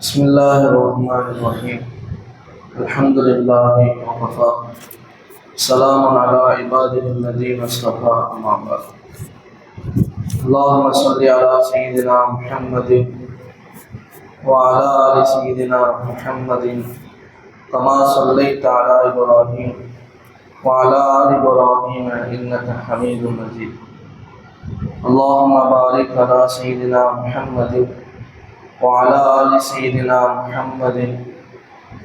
بسم الله الرحمن الرحيم الحمد لله وكفى سلام على عباده الذين اصطفى أما بعد اللهم صل على سيدنا محمد وعلى آل سيدنا محمد كما صليت على إبراهيم وعلى آل إبراهيم إنك حميد مجيد. اللهم بارك على سيدنا محمد وعلى آل سيدنا محمد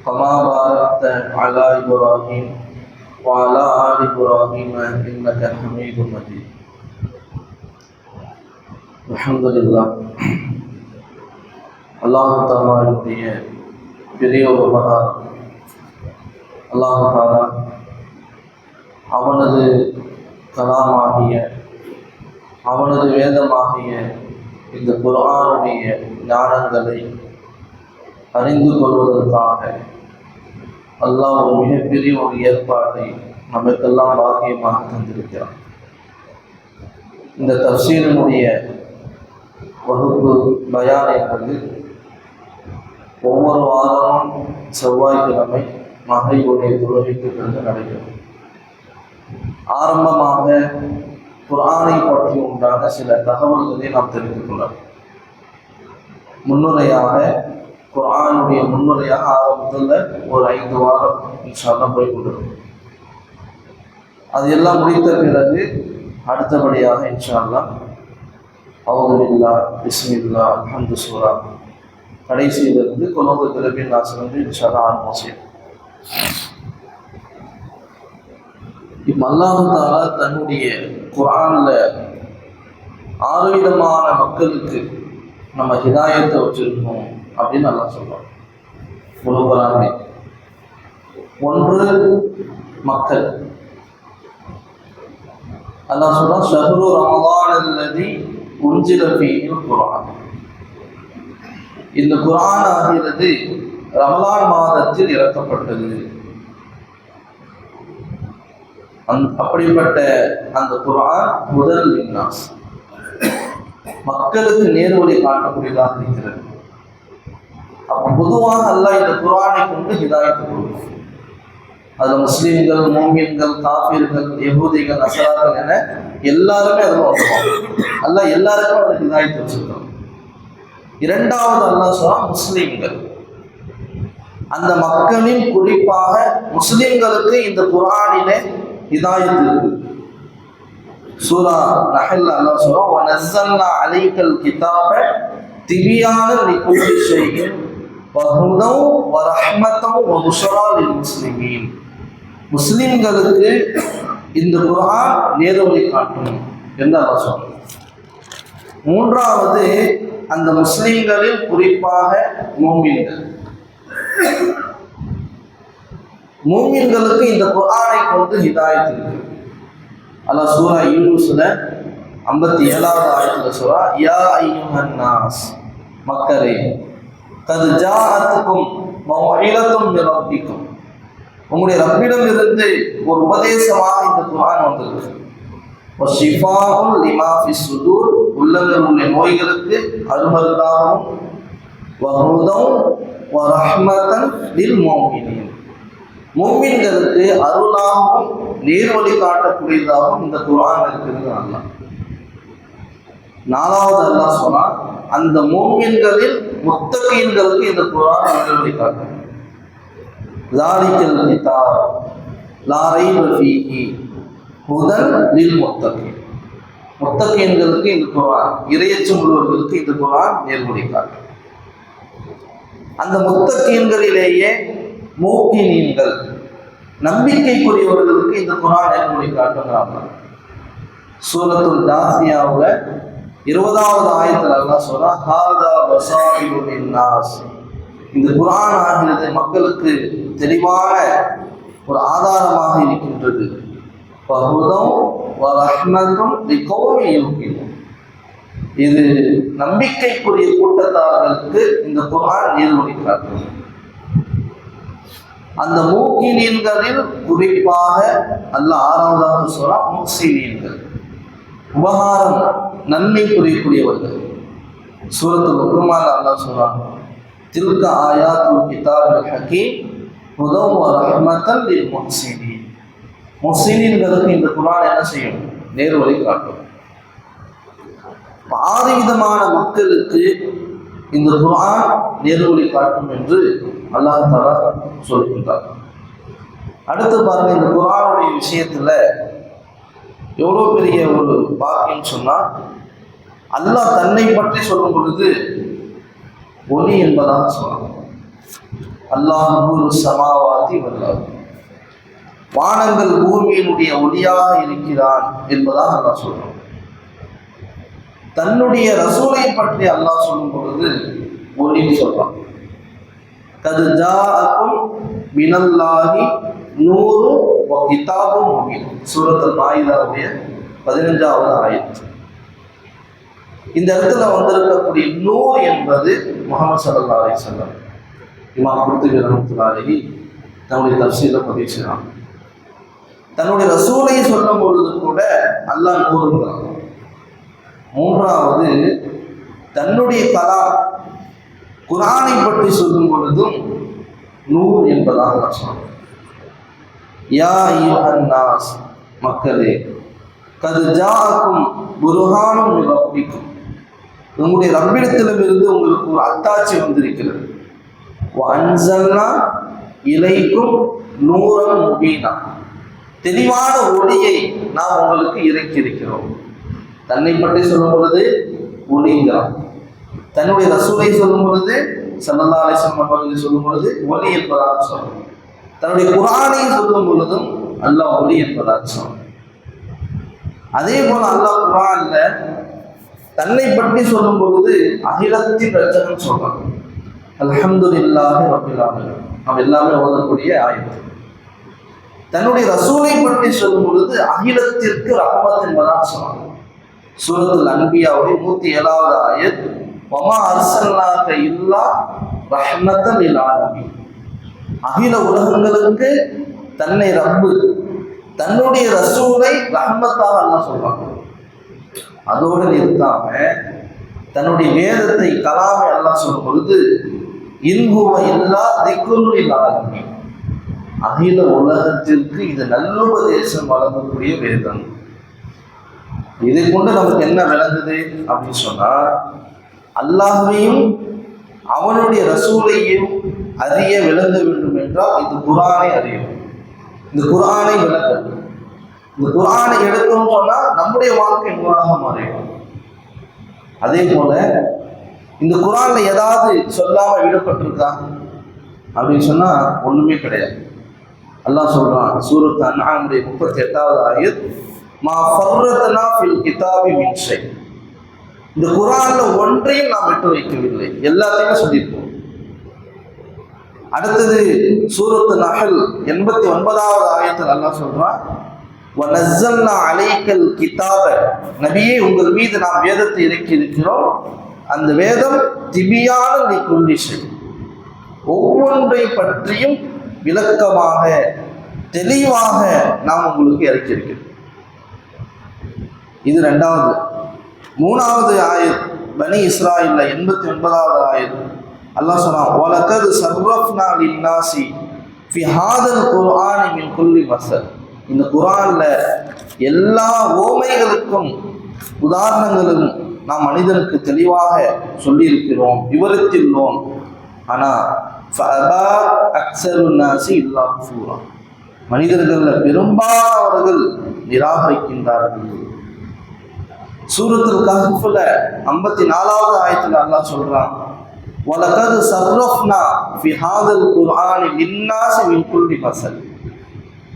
كما باركت على إبراهيم وعلى آل إبراهيم إنك حميد مجيد. الحمد لله اللہ تعالیٰ دیے و بہار. اللہ تعالیٰ அவனது கலாமாகிய அவனது வேதமாகிய இந்த குரானுடைய ஞானங்களை அறிந்து கொள்வதற்காக அல்லாஹ் ஒரு மிகப்பெரிய ஒரு ஏற்பாட்டை நமக்கெல்லாம் பாக்கியமாக தந்திருக்கிறான். இந்த தப்சீரனுடைய வகுப்பு பயான் என்பது ஒவ்வொரு வாரமும் செவ்வாய்க்கிழமை மகையுடைய தொழுகைக்கு பிறகு நடைபெறும். ஆரம்பமாக குரானை பற்றி உண்டான சில தகவல்களை நாம் தெரிந்து கொள்ளலாம் முன்னுரையாக குரானுடைய முன்னுரையாக ஆரம்பத்தில் ஒரு ஐந்து வாரம் இன்ஷால்லாம் போய் கொண்டிருக்கும். அது எல்லாம் முடித்த பிறகு அடுத்தபடியாக இன்ஷால்லா அவுதுல்லா பிஸ்மில்லா அல்ஹம்து சூரா கடைசியிலிருந்து கொலோக பிறப்பின் நாசன் வந்து இன்ஷால்லா ஆரம்பம் செய்யும் இப்போ அல்லாஹு தாலா தன்னுடைய குரானில் ஆறு விதமான மக்களுக்கு நம்ம ஹிதாயத்தை வச்சுருக்கோம் அப்படின்னு நல்லா சொல்கிறோம் உலகராமே ஒன்று மக்கள். அல்லாஹ் சொல்றா ஷஹரு ரமலான் அல்லதி குரான் இந்த குரான் ஆகிறது ரமலான் மாதத்தில் இறக்கப்பட்டது. அப்படிப்பட்ட அந்த குரான் முதல் இன்னாஸ் மக்களுக்கு நேர்வழி காட்டக்கூடியதாக இருக்கிறது. அப்போ பொதுவாக அல்லாஹ் இந்த குரானை கொண்டு ஹிதாயத்து கொடுக்கும். அதில் முஸ்லீம்கள் மோமியன்கள் காஃபிர்கள் யகூதிகள் அசராக்கள் என எல்லாருமே அதில் வந்துருவாங்க அல்ல எல்லாருக்கும் அதுக்கு ஹிதாயத்து வச்சிருக்கோம் இரண்டாவது அல்லா சொன்னால் முஸ்லீம்கள். அந்த மக்களின் குறிப்பாக முஸ்லீம்களுக்கு இந்த குரானிலே ஹிதாயத் சூரா நஹல் அல்லாஹ் சொல்றோம் வனசல்லா அலைக்கல் கிதாப திவியான லிகுல்லி ஷைஇன் வஹுதம் வரஹ்மத்தம் வபுஷரா லில் முஸ்லிமீன் முஸ்லிம்களுக்கு இந்த குரான் நேர்வழி காட்டும் என்று அல்லாஹ் மூன்றாவது அந்த முஸ்லிம்களில் குறிப்பாக மோமின்கள். மூமின்களுக்கு இந்த குரானை கொண்டு ஹிதாயத் இருக்கு. அல்லாஹ் சூரா யூனுஸ்ல ஐம்பத்தி ஏழாவது ஆயத்துல சூரா யா ஐயுஹன் நாஸ் மக்களே கது ஜாஅத்துக்கும் மௌஇலத்தும் மின் ரப்பிக்கும். உங்களுடைய ரப்பிடம் இருந்து ஒரு உபதேசமாக இந்த குரான் வந்திருக்கு. ஷிஃபாவும் லிமாஃபி சுதூர் உள்ளங்கள் உள்ள நோய்களுக்கு அருமருந்தாகவும் வஹுதம் வரஹ்மத்தன் லில் முஃமினீன் மூமின்களுக்கு அருளாகவும் நேர்வழி காட்டக்கூடியதாகவும் இந்த குரான் இருக்கிறது. அல்லாஹ். நாலாவது அல்லாஹ் சொன்னான் அந்த மூமின்களில் முத்தகீன்களுக்கு இந்த குரான் நேர்வழி காட்டும். லாரிக்கல் கிதாப் லாரை ஃபீஹி புதன் லில் முத்தகீன் முத்தகீன்களுக்கு இந்த குரான் இறையச்சம் உள்ளவர்களுக்கு இந்த குரான் நேர்வழி காட்டும். அந்த முத்தகீன்களிலேயே மூக்கினீன்கள் நம்பிக்கைக்குரியவர்களுக்கு இந்த குரான் நேர்மொழி காட்டுங்கிறாங்க சூரத்துல் தாசியாவுல இருபதாவது ஆயத்துல எல்லாம் சொன்னா ஹாதா பசாரிபு நாஸ் இந்த குரான் ஆகிறது மக்களுக்கு தெளிவான ஒரு ஆதாரமாக இருக்கின்றது. பகுதம் ரஹ்மத்தும் லிகௌமி இது நம்பிக்கைக்குரிய கூட்டத்தார்களுக்கு இந்த குரான் நேர்மொழி காட்டுகிறது அந்த மூக்கினீன்களில் குறிப்பாக அல்ல ஆறாவதாக சொல்றா முக்சினீன்கள் உபகாரம் நன்மை புரியக்கூடியவர்கள். சூரத்து லுக்மான் அல்லா சொல்றான் திருக்க ஆயாத்துல் கிதாபுல் ஹக்கீம் ஹுதவ் வ ரஹ்மத்தன் லில் முஹ்சினீன். முஹ்சினின்களுக்கு இந்த குரான் என்ன செய்யும்? நேர்வழி காட்டும். இப்ப ஆறு விதமான மக்களுக்கு இந்த குரான் நேர்வழி காட்டும் என்று அல்லாஹ் தஆலா சொல்கின்றார் அடுத்து பாருங்க இந்த குரானுடைய விஷயத்துல எவ்வளோ பெரிய ஒரு பாக்கியம் சொன்னா அல்லாஹ் தன்னை பற்றி சொல்லும் பொழுது ஒலி என்பதாக சொல்லலாம் அல்லாஹ் நூறு சமாவாதி வல்லாது. வானங்கள் பூமியினுடைய ஒளியாக இருக்கிறான் என்பதாக அல்லாஹ் சொல்றோம் தன்னுடைய ரசூலை பற்றி அல்லாஹ் சொல்லும் பொழுது ஒளின்னு சொல்றான். கது ஜாஅக்கும் மினல்லாஹி நூறு கிதாபும் முபீன் சூரத்துல் மாயிதாவுடைய பதினஞ்சாவது ஆயத்து இந்த இடத்துல வந்திருக்கக்கூடிய நூர் என்பது முகமது சல்லா அலி சொல்லம் இமாம் குர்த்துபி ரஹமத்துல்லாஹி தன்னுடைய தப்சீல பதிவு செய்யலாம் தன்னுடைய ரசூலை சொல்லும் பொழுது கூட அல்லாஹ் நூறுங்கிறான் மூன்றாவது தன்னுடைய கலாம் குரானை பற்றி சொல்லும் பொழுதும் நூர் என்பதாக அல்லாஹ் யா அய்யுஹன் மக்களே கது ஜாக்கும் புருஹானும் ரப்பிக்கும் உங்களுடைய ரப்பிடத்திலிருந்து உங்களுக்கு ஒரு அத்தாட்சி வந்திருக்கிறது. அன்சல்னா இலைக்கும் நூறம் முபீனா. தெளிவான ஒளியை நாம் உங்களுக்கு இறக்கி இருக்கிறோம் தன்னை பற்றி சொல்லும் பொழுது ஒளிங்கிறான். தன்னுடைய ரசூலை சொல்லும் பொழுது சல்லல்லா அலிசம் அவர்கள் சொல்லும் பொழுது ஒலி என்பதாக சொல்லும் தன்னுடைய குரானை சொல்லும் பொழுதும் அல்லாஹ் ஒலி என்பதாக சொல்லும் அதே போல அல்லாஹ் குரான்ல தன்னை பற்றி சொல்லும் பொழுது அகிலத்தின் ரச்சகன் சொல்றான். அல்ஹம்துலில்லாஹி இல்லாத ஆலமீன். நாம் எல்லாமே ஓதக்கூடிய ஆயுதம் தன்னுடைய ரசூலை பற்றி சொல்லும் பொழுது அகிலத்திற்கு ரஹ்மத் என்பதாக சொன்னாங்க சூரத்தில் அன்பியாவுடைய நூத்தி ஏழாவது ஆயத். வமா அர்சல்லாக இல்லா ரஹ்மத்தன் இல் அகில உலகங்களுக்கு தன்னை ரப்பு தன்னுடைய ரசூலை ரஹ்மத்தாக எல்லாம் சொல்றாங்க. அதோடு நிறுத்தாம தன்னுடைய வேதத்தை கலாமை எல்லாம் சொல்லும் பொழுது இன்ஹுவ இல்லா திக்குரு ஆலமீன் அகில உலகத்திற்கு இது நல்லுபதேசம் வழங்கக்கூடிய வேதம். இதை கொண்டு நமக்கு என்ன விளங்குது அப்படின்னு சொன்னா அல்லாஹையும் அவனுடைய ரசூலையும் அறிய விளங்க வேண்டும் என்றால் இந்த குரானை அறியும் இந்த குரானை விளக்கணும். இந்த குரானை எடுத்தோம்னு சொன்னால் நம்முடைய வாழ்க்கை நூறாக மாறிடும். அதே போல இந்த குரான்ல ஏதாவது சொல்லாம விடப்பட்டிருக்கா அப்படின்னு சொன்னா ஒண்ணுமே கிடையாது. அல்லாஹ் சொல்றான் சூரத் அன்ஆமுடைய முப்பத்தி எட்டாவது ஆயுத் மா ஃபர்ரத்னா ஃபில் கிதாபி மின்ஷை இந்த குரான்ல ஒன்றையும் நாம் விட்டு வைக்கவில்லை. எல்லாத்தையுமே சொல்லியிருக்கோம். அடுத்தது சூரத்து நகல் எண்பத்தி ஒன்பதாவது ஆயத்தில் அல்லாஹ் சொல்றான் வனஸ்ஸல்னா அலைக்கல் கிதாப. நபியே உங்கள் மீது நாம் வேதத்தை இறக்கி இருக்கிறோம். அந்த வேதம் திபியான லிக்குல்லிஷை ஒவ்வொன்றை பற்றியும் விளக்கமாக தெளிவாக நாம் உங்களுக்கு இறக்கியிருக்கிறோம் இது ரெண்டாவது. மூணாவது ஆயுத் பனி இஸ்ராயில்ல எண்பத்தி ஒன்பதாவது ஆயுத். அல்லாஹ் சொன்னான் வலக்கது சர்வஃப்னா லின்னாசி ஃபி ஹாதல் குர்ஆனி மின் குல்லி மசல் இந்த குர்ஆன்ல எல்லா ஓமைகளுக்கும் உதாரணங்களும் நாம் மனிதனுக்கு தெளிவாக சொல்லியிருக்கிறோம் விவரித்துள்ளோம். ஆனால் இல்லா மனிதர்களில் பெரும்பாலானவர்கள் நிராகரிக்கின்றார்கள். சூரத்தில் கஹ்ஃபில் ஐம்பத்தி நாலாவது ஆயத்தில் அல்லாஹ் சொல்கிறான் வலகது சர்ரஃப்னா ஃபி ஹாதல் குர்ஆனி லின்னாசி மின் குல்லி மசல்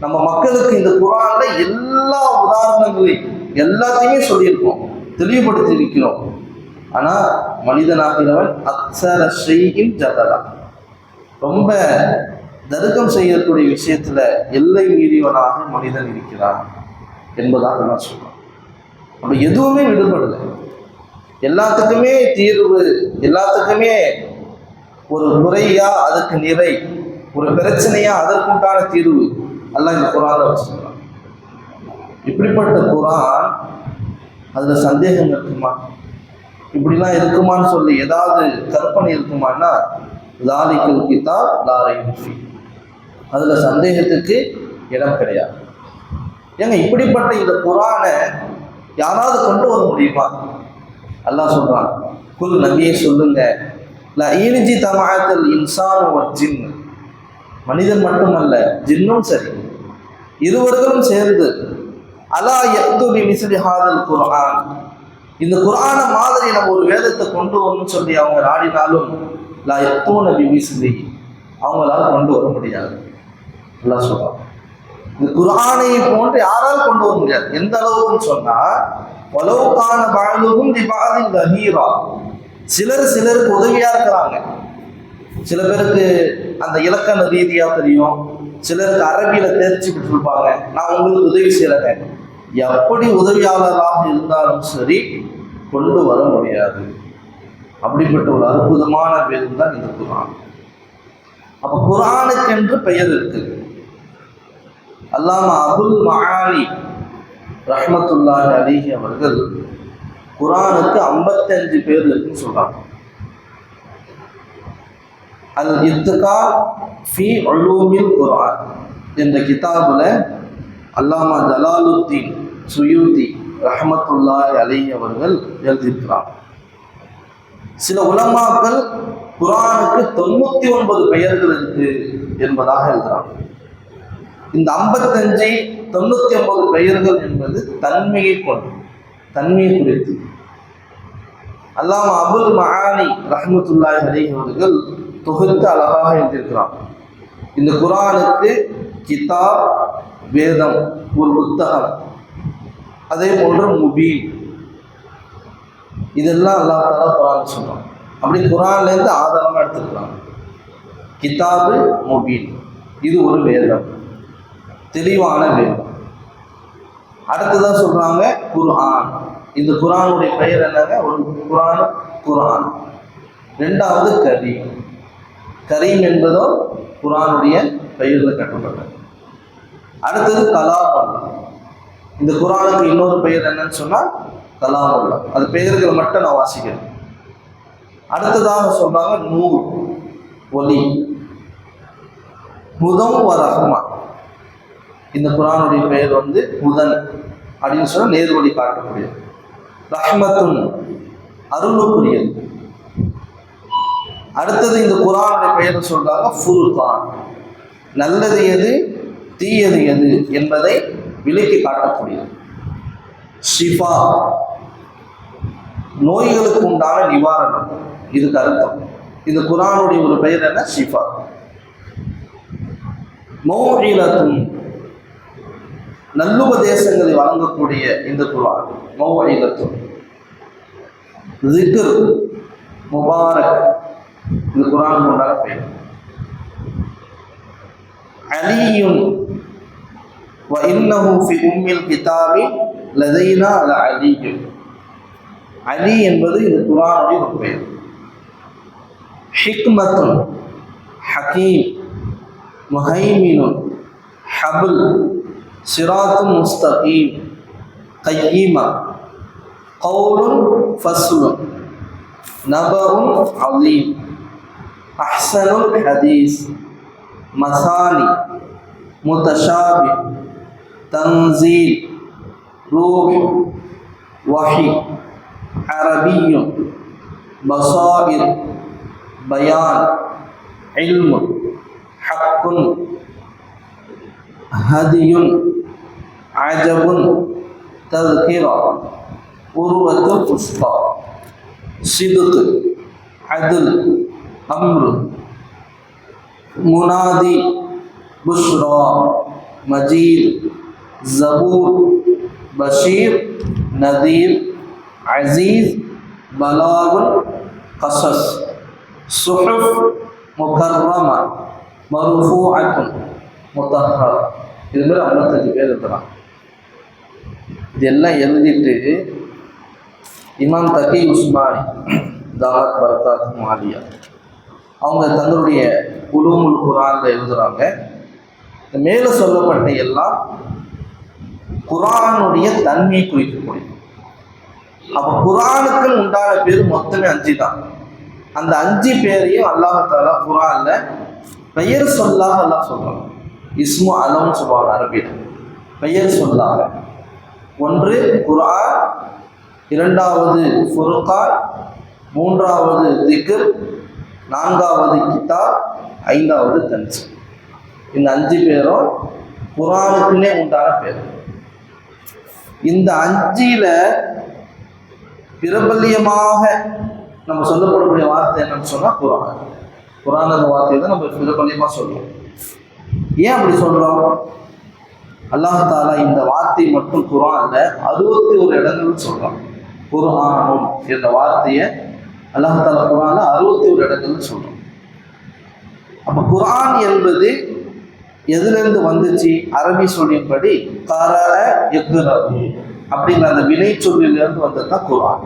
நம்ம மக்களுக்கு இந்த குரானில் எல்லா உதாரணங்களையும் எல்லாத்தையுமே சொல்லியிருக்கோம் தெளிவுபடுத்தி இருக்கிறோம். ஆனா மனிதனாகிறவன் அக்சர செய்யும் ஜதலா ரொம்ப தருக்கம் செய்யக்கூடிய விஷயத்தில் எல்லை மீறியவனாக மனிதன் இருக்கிறான் என்பதாக நான் சொல்கிறேன் நம்ம எதுவுமே விடுபடலை. எல்லாத்துக்குமே தீர்வு எல்லாத்துக்குமே ஒரு முறையா அதுக்கு நிறை ஒரு பிரச்சனையா அதற்குண்டான தீர்வு எல்லாம் இந்த குரான் வச்சுக்கலாம் இப்படிப்பட்ட குரான் அதுல சந்தேகம் இருக்குமா? இப்படிலாம் இருக்குமான்னு சொல்லி ஏதாவது கற்பனை இருக்குமான்னா லாலிக்கல் கிதாப் லாரை அதுல சந்தேகத்துக்கு இடம் கிடையாது. ஏங்க இப்படிப்பட்ட இந்த குரானை யாராவது கொண்டு வர முடியுமா? அல்லாஹ் சொல்றான் குல் நபியை சொல்லுங்க ல ஈனிஜி இன்சான் ஒரு ஜின். மனிதன் மட்டுமல்ல ஜின்னும் சரி இருவர்களும் சேர்ந்து அலா எத்துபி மிசிலி ஹாதல் குர்ஆன். இந்த குரான மாதிரி நம்ம ஒரு வேதத்தை கொண்டு வரணும்னு சொல்லி அவங்க நாடினாலும் லா எத்தோ நபி மிசிலி அவங்களால கொண்டு வர முடியாது. நல்லா சொல்றான். இந்த குரானை போன்று யாரால் கொண்டு வர முடியாது? எந்த அளவுக்குன்னு சொன்னா வலவுக்கான வாழ்வுக்கும் திபாதின் கஹீரா சிலர் சிலருக்கு உதவியா இருக்கிறாங்க. சில பேருக்கு அந்த இலக்கண ரீதியா தெரியும். சிலருக்கு அரபியில தேர்ச்சி பெற்றிருப்பாங்க நான் உங்களுக்கு உதவி செய்யறேன் எப்படி உதவியாளராக இருந்தாலும் சரி கொண்டு வர முடியாது. அப்படிப்பட்ட ஒரு அற்புதமான வேதம் தான் இந்த குரான் அப்ப குரானுக்கென்று பெயர் இருக்குது அல்லாமா அபுல் மகானி ரஹ்மத்துல்லா அலிஹி அவர்கள் குரானுக்கு ஐம்பத்தஞ்சு பேர் இருக்குன்னு சொல்கிறாங்க அல் இத்துகா ஃபி அலூமில் குரான் என்ற கிதாபில் அல்லாமா ஜலாலுத்தீன் சுயூதி ரஹமத்துல்லா அலி அவர்கள் எழுதியிருக்கிறார். சில உலமாக்கள் குரானுக்கு தொண்ணூற்றி ஒன்பது பெயர்கள் இருக்கு என்பதாக எழுதுகிறாங்க இந்த ஐம்பத்தஞ்சு தொண்ணூத்தி ஒன்பது பெயர்கள் என்பது தன்மையை கொண்டது தன்மையை குறித்து. அல்லாம அபுல் மகானி ரஹமத்துல்லாய் அலைஹி அவர்கள் தொகுத்து அழகாக எழுதியிருக்கிறார். இந்த குரானுக்கு கிதாப் வேதம் ஒரு புத்தகம் அதே போன்று முபீன். இதெல்லாம் அல்லாஹ் தாலா குரான் சொன்னான் அப்படி குரான்லேருந்து ஆதாரமாக எடுத்துக்கலாம் கிதாபு முபீன். இது ஒரு வேதம். தெளிவான வேதம். அடுத்ததான் சொல்றாங்க குர்ஆன். இந்த குரானுடைய பெயர் என்னங்க? ஒரு குரான் குரான் ரெண்டாவது கரீம். கரீம் என்பதோ குரானுடைய பெயரில் கட்டப்பட்டது. அடுத்தது கலாம் இந்த குரானுக்கு இன்னொரு பெயர் என்னன்னு சொன்னால் கலாம் அது பெயர்களை மட்டும் நான் வாசிக்கிறேன். அடுத்ததாக சொல்றாங்க நூல் ஒலி. முதம் ரஹ்மான் இந்த குரானுடைய பெயர் வந்து முதன் அப்படின்னு சொன்னால் நேர்வழி காட்டக்கூடியது ரஹ்மத்துன் அருளுக்குரியது. அடுத்தது இந்த குரானுடைய பெயர் சொல்றாங்க ஃபுர்கான். நல்லது எது? தீயது எது? என்பதை விலக்கி காட்டக்கூடியது. ஷிஃபா. நோய்களுக்கு உண்டான நிவாரணம். இதுக்கு அர்த்தம். இந்த குரானுடைய ஒரு பெயர் என்ன? ஷிஃபா. மௌஇலத்துன் நல்லுபதேசங்களை வழங்கக்கூடிய இந்த குரான் மௌஇலத்துன் ஜிக்ர் முபாரக் இந்த குரான் கொண்டாட பெயர். அலியும் وإنه في أم الكتاب لدينا لعلي அலி என்பது இந்த குரானுடைய ஒரு பெயர். ஹிக்மத்துன் ஹக்கீம் முஹைமினுன் ஹபுல் صراط مستقيم. قيما قول فصل. نبأ عظيم. أحسن الحديث. مثاني. متشابه. تنزيل. روح. وحي. عربي. بصائر. بيان. علم. حق. هدي. عجب تذكرة أروة الوسطى صدق عدل أمر منادي بشرى مجيد زبور بشير نذير عزيز بلاغ قصص صحف مكرمة مرفوعة مطهرة இது மாதிரி ஐம்பத்தஞ்சு பேர் இருக்கிறான் இதெல்லாம் எழுதிட்டு இமாம் தகி உஸ்மானி தாவத் பரகாத் மாலியா. அவங்க தங்களுடைய குழுமுல் குரானில் எழுதுகிறாங்க மேலே சொல்லப்பட்ட எல்லாம் குரானுடைய தன்மையை குறிக்கக்கூடிய அப்போ குரானுக்கு உண்டான பேர் மொத்தமே அஞ்சு தான். அந்த அஞ்சு பேரையும் அல்லாஹால குரான்ல பெயர் சொல்லாக அல்லாஹ் சொல்கிறாங்க இஸ்மு அலம் சொல்லுவாங்க அரபியில். பெயர் சொல்லாக. ஒன்று குரான் இரண்டாவது ஃபுர்கான். மூன்றாவது திக்ர். நான்காவது கிதாப். ஐந்தாவது தன்ஸ். இந்த அஞ்சு பேரும் குரானுக்குன்னே உண்டான பேர். இந்த அஞ்சில் பிரபல்யமாக நம்ம சொல்லப்படக்கூடிய வார்த்தை என்னன்னு சொன்னால் குரான் குரான் அந்த வார்த்தையை தான் நம்ம பிரபல்யமாக சொல்லுவோம் ஏன் அப்படி சொல்கிறோம் அல்லாஹாலா இந்த வார்த்தை மட்டும் குரான்ல அறுபத்தி ஒரு இடங்கள் சொல்றான். குர்ஆனும் என்ற வார்த்தையை அல்லாஹாலா குரான்ல அறுபத்தி ஒரு இடங்கள்னு சொல்றான். அப்ப குரான் என்பது எதிலிருந்து வந்துச்சு? அரபி சொல்லின்படி கர எக்குரவு அப்படிங்கிற அந்த வினை சொல்லிலிருந்து வந்தது தான் குரான்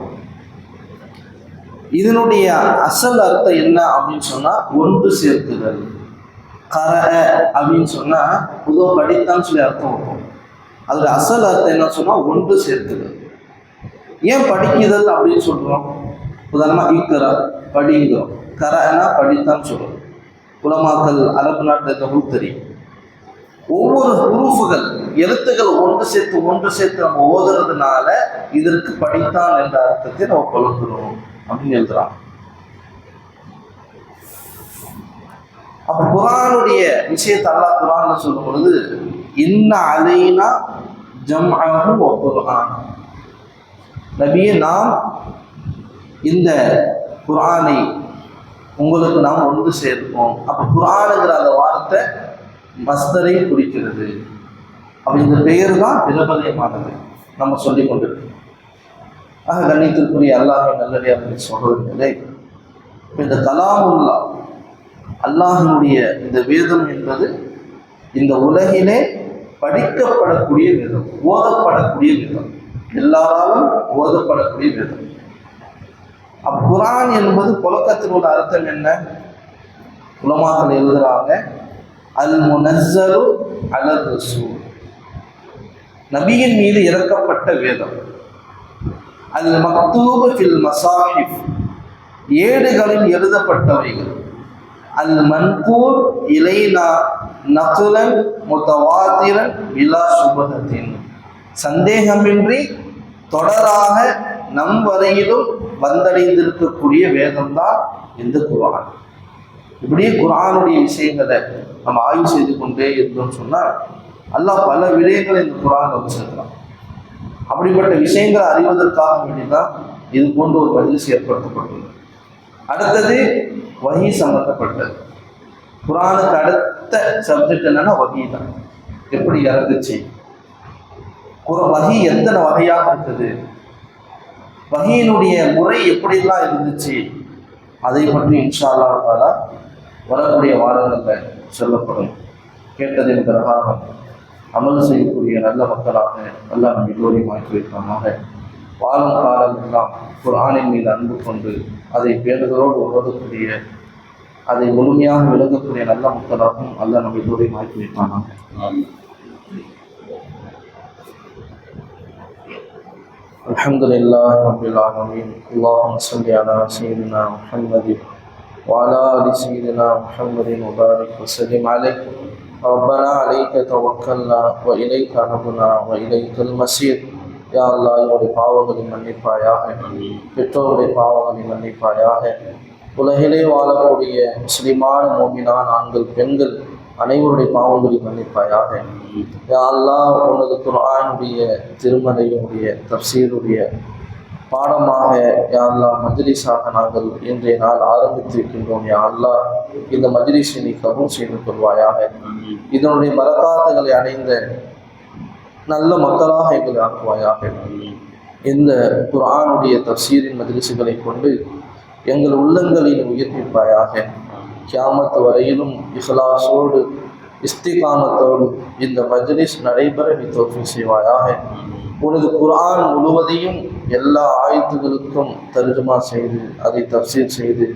இதனுடைய அசல் அர்த்தம் என்ன அப்படின்னு சொன்னா ஒன்று சேர்க்குதல் கர அப்படின்னு சொன்னால் பொதுவாக படித்தான்னு சொல்லி அர்த்தம் வரும் அதோட அசல் அர்த்தம் என்ன சொன்னால் ஒன்று சேர்த்துது ஏன் படிக்குதல் அப்படின்னு சொல்கிறோம் உதாரணமாக இக்கரா படிங்கிறோம் கரனா படித்தான்னு சொல்கிறோம் உலமாக்கல் அரபு நாட்டில் இருக்கவங்களுக்கு தெரியும். ஒவ்வொரு உறுப்புகள் எழுத்துக்கள் ஒன்று சேர்த்து ஒன்று சேர்த்து நம்ம ஓதுறதுனால இதற்கு படித்தான் என்ற அர்த்தத்தை நம்ம கொள்கிறோம் அப்படின்னு எழுதுறான் அப்ப குரானுடைய விஷயத்தை அல்லாஹ் குரான் சொல்லும் பொழுது இன்ன அலைனா ஜம்அஹு வ நபியே நாம் இந்த குரானை உங்களுக்கு நாம் ஒன்று சேர்ப்போம். அப்ப குரானுங்கிற அந்த வார்த்தை மஸ்தரை குறிக்கிறது. அப்ப இந்த பெயர் தான் பிரபலயமானது நம்ம சொல்லிக் கொண்டிருக்கோம். ஆக கண்ணியத்திற்குரிய அல்லாஹ் நல்லடியாக சொல்றதுங்களே இந்த கலாமுல்லா அல்லாஹினுடைய இந்த வேதம் என்பது இந்த உலகிலே படிக்கப்படக்கூடிய வேதம் ஓதப்படக்கூடிய வேதம். எல்லாராலும் ஓதப்படக்கூடிய வேதம். அப்புரான் என்பது புழக்கத்தின் உள்ள அர்த்தம் என்ன? உலமாக்கள் எழுதுறாங்க அல் முனசரு அலர் ரசூல் நபியின் மீது இறக்கப்பட்ட வேதம். அல் மக்தூபு ஃபில் மசாஹிப் ஏடுகளில் எழுதப்பட்டவைகள். அல் மன்பூர் இலைனா நகுலன் முத்தவாதிரன் இலா சுபகத்தின் சந்தேகமின்றி தொடராக நம் வரையிலும் வந்தடைந்திருக்கக்கூடிய வேதம் தான் இந்த குரான். இப்படியே குரானுடைய விஷயங்களை நம்ம ஆய்வு செய்து கொண்டே இருந்தோம்னு சொன்னால் அல்லாஹ் பல விடயங்களை இந்த குரான் வச்சிருக்கிறான் அப்படிப்பட்ட விஷயங்களை அறிவதற்காக வேண்டிதான் இது போன்ற ஒரு பதிவு ஏற்படுத்தப்பட்டுள்ளது. அடுத்தது வகி சம்மந்தப்பட்டது குரானுக்கு அடுத்த சப்ஜெக்ட் என்னன்னா வகி தான் எப்படி இறந்துச்சு குர வகி எத்தனை வகையாக இருக்குது? வகையினுடைய முறை எப்படிலாம் இருந்துச்சு? அதை பற்றி இன்ஷா அல்லாஹ் வரக்கூடிய வாரங்களில் சொல்லப்படும். கேட்டதின் பிரகாரம் அமல் செய்யக்கூடிய நல்ல மக்களாக நல்லா நம் எல்லோரையும் ஆக்கி வாழும் காலம் எல்லாம் குர்ஆனின் மீது அன்பு கொண்டு அதை பேணுதலோடு ஓதக்கூடிய அதை முழுமையாக விளங்கக்கூடிய நல்ல மக்களாகவும் அல்ல நம் எல்லோரையும் ஆக்கி வைப்பானாக الحمد لله رب العالمين اللهم صل على سيدنا محمد وعلى ال سيدنا محمد وبارك وسلم عليه ربنا عليك توكلنا واليك نبنا واليك المصير யா அல்லாஹ் என்னுடைய பாவங்களை மன்னிப்பாயாக பெற்றோருடைய பாவங்களை மன்னிப்பாயாக உலகிலே வாழக்கூடிய முஸ்லிமான மோமினான் ஆண்கள் பெண்கள் அனைவருடைய பாவங்களை மன்னிப்பாயாக. யா அல்லாஹ் உனது குர்ஆனுடைய திருமலையுடைய தப்சீருடைய பாடமாக யா அல்லாஹ் மஜ்லிஸாக நாங்கள் இன்றைய நாள் ஆரம்பித்திருக்கின்றோம். யா அல்லாஹ் இந்த மஜ்லிஸை நீ கபூல் செய்து கொள்வாயாக. இதனுடைய மரக்காத்துகளை அடைந்த நல்ல மக்களாக எங்களை ஆக்குவாயாக. இந்த குரானுடைய தப்சீரின் மதிலிசுகளை கொண்டு எங்கள் உள்ளங்களில் உயிர்ப்பிப்பாயாக. கியாமத் வரையிலும் இஹ்லாசோடு இஸ்திகாமத்தோடு இந்த மஜ்லிஸ் நடைபெற நீ தோல்வி செய்வாயாக. உனது குரான் முழுவதையும் எல்லா ஆயுதங்களுக்கும் தர்ஜுமா செய்து அதை தப்சீர் செய்து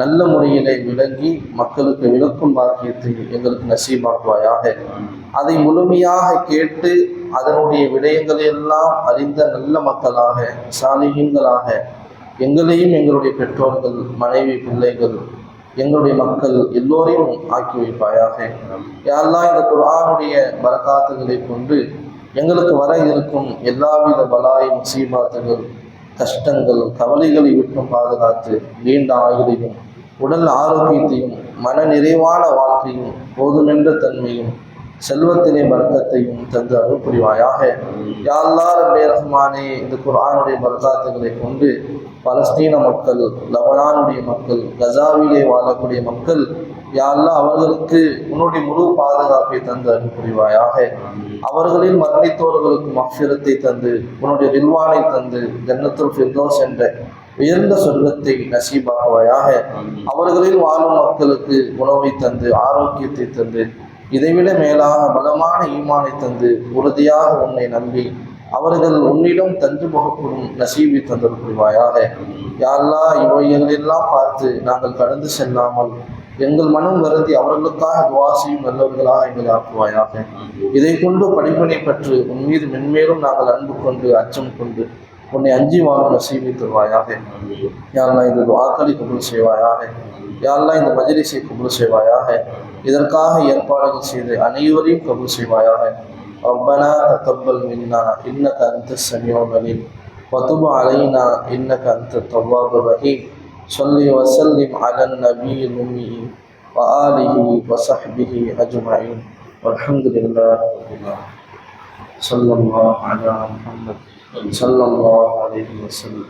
நல்ல முறையிலே விளங்கி மக்களுக்கு விளக்கும் பாக்கியத்தை எங்களுக்கு நசீமாக்குவாயாக. அதை முழுமையாக கேட்டு அதனுடைய விடயங்களை எல்லாம் அறிந்த நல்ல மக்களாக சாலிகங்களாக எங்களையும் எங்களுடைய பெற்றோர்கள் மனைவி பிள்ளைகள் எங்களுடைய மக்கள் எல்லோரையும் ஆக்கி வைப்பாயாக. யாரெல்லாம் இந்த குரானுடைய பரக்காத்துகளை கொண்டு எங்களுக்கு வர இருக்கும் எல்லாவித பலாய் முசீபாத்துகள் கஷ்டங்கள் கவலைகளை விட்டும் பாதுகாத்து நீண்ட ஆயுளையும் உடல் ஆரோக்கியத்தையும் மன நிறைவான வாழ்க்கையும் போதுமென்ற தன்மையும் செல்வத்திலே வர்க்கத்தையும் தந்து அருள் புரிவாயாக யாழ்லா ரபே ரஹ்மானே இந்த குரானுடைய பரக்காத்துகளை கொண்டு பலஸ்தீன மக்கள் லபனானுடைய மக்கள் கசாவிலே வாழக்கூடிய மக்கள் யாழ்லா அவர்களுக்கு உன்னுடைய முழு பாதுகாப்பை தந்து அருள் புரிவாயாக அவர்களில் மரணித்தோர்களுக்கு மஃபிரத்தை தந்து உன்னுடைய வில்வானை தந்து ஜன்னத்துல் ஃபிர்தோஸ் என்ற உயர்ந்த சொர்க்கத்தை நசீபாக்குவாயாக. அவர்களில் வாழும் மக்களுக்கு உணவை தந்து ஆரோக்கியத்தை தந்து இதைவிட மேலாக பலமான ஈமானை தந்து உறுதியாக உன்னை நம்பி அவர்கள் உன்னிடம் தஞ்சு முகப்படும் நசீவி தந்தல் புரிவாயாக யாரெல்லா இவைகளெல்லாம் பார்த்து நாங்கள் கடந்து செல்லாமல் எங்கள் மனம் வருந்தி அவர்களுக்காக துவா செய்யும் நல்லவர்களாக எங்களை ஆக்குவாயாக. இதை கொண்டு படிப்பினை பெற்று உன் மீது மென்மேலும் நாங்கள் அன்பு கொண்டு அச்சம் கொண்டு உன்னை அஞ்சி வாழும் நசீவை தருவாயாக. யாரெல்லாம் இந்த துவாக்களை கபுல் செய்வாயாக. யாரெல்லாம் இந்த மஜ்லிஸை கபுல் செய்வாயாக இதற்காக ஏற்பாடுகள் செய்து அனைவரையும் கபூல் செய்வாயாக ربنا تقبل منا إنك أنت السميع العليم وتب علينا إنك أنت التواب الرحيم صل وسلم على النبي الأمي وآله وصحبه أجمعين والحمد لله رب العالمين صلى الله على محمد صلى الله عليه وسلم